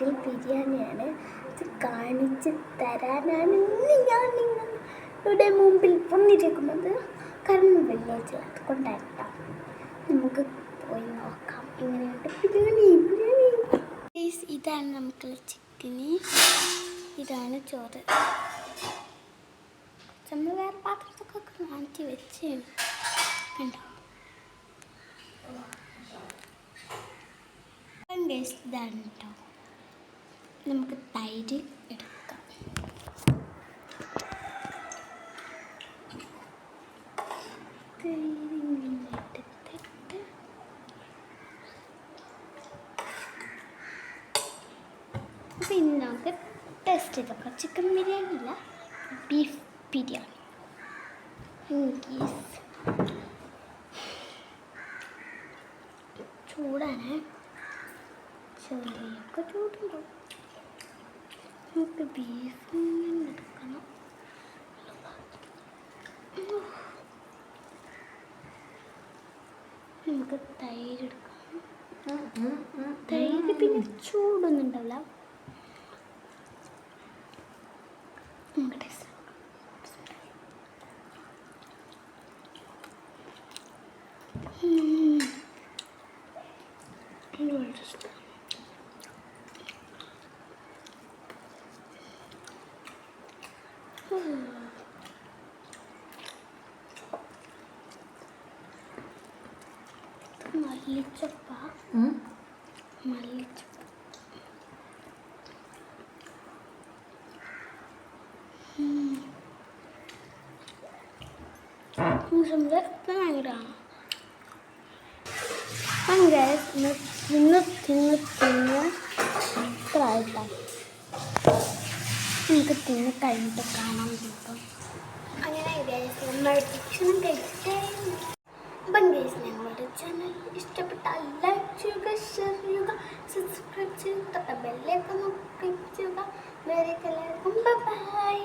വീട്ടിൽ ബിരിയാണിയാണ്. ഇത് കാണിച്ച് തരാനാണ് ഞാൻ നിങ്ങളുടെ മുമ്പിൽ വന്നിരിക്കുന്നത് കാരണം വെള്ളിയാഴ്ച അതുകൊണ്ടായിരിക്കാം നമുക്ക് പോയി നോക്കാം. ഇങ്ങനെയുണ്ട്. ബിരിയാണി ബിരിയാണി. ഇതാണ് നമുക്കുള്ള ചിക്കന് ഇതാണ് ചോറ്. നമ്മൾ വേറെ പാത്രത്തൊക്കെ കാണിച്ച് വെച്ച് കണ്ടോ? ഇതാണ് കേട്ടോ നമുക്ക് തൈര് എടുക്കാം. പിന്നെ നമുക്ക് ടെസ്റ്റ് ചെയ്തോക്കാം ചിക്കൻ ബിരിയാണി അല്ല ബീഫ് ബിരിയാണി ചൂടാണ്. ചെറിയൊക്കെ ചൂടുണ്ടോ. നമുക്ക് ബീഫ് എടുക്കണം നമുക്ക് തൈര് എടുക്കാം തൈര് പിന്നെ ചൂടൊന്നും ഉണ്ടാവില്ല നമുക്ക്. ഉം. വളരെ ഇഷ്ടം. മല്ലിച്ചപ്പ. മല്ലിച്ചപ്പ. ഭയങ്കരമാണ് ഭയങ്കര തിന്ന് തിന്ന് തിന്ന് തിന്ന് ഇത്ര ആയിട്ടാണ് നമുക്ക് തിന്ന് കഴിഞ്ഞിട്ട് കാണാൻ കിട്ടും അങ്ങനെ ഭക്ഷണം കഴിച്ചേ. ഞങ്ങളുടെ ചാനൽ ഇഷ്ടപ്പെട്ടാൽ ലൈക്ക് ചെയ്യുക ഷെയർ ചെയ്യുക സബ്സ്ക്രൈബ് ചെയ്യുക തൊട്ട ബെല്ലേക്ക് ക്ലിക്ക് ചെയ്യുക. വേറെ എല്ലാവർക്കും ബൈ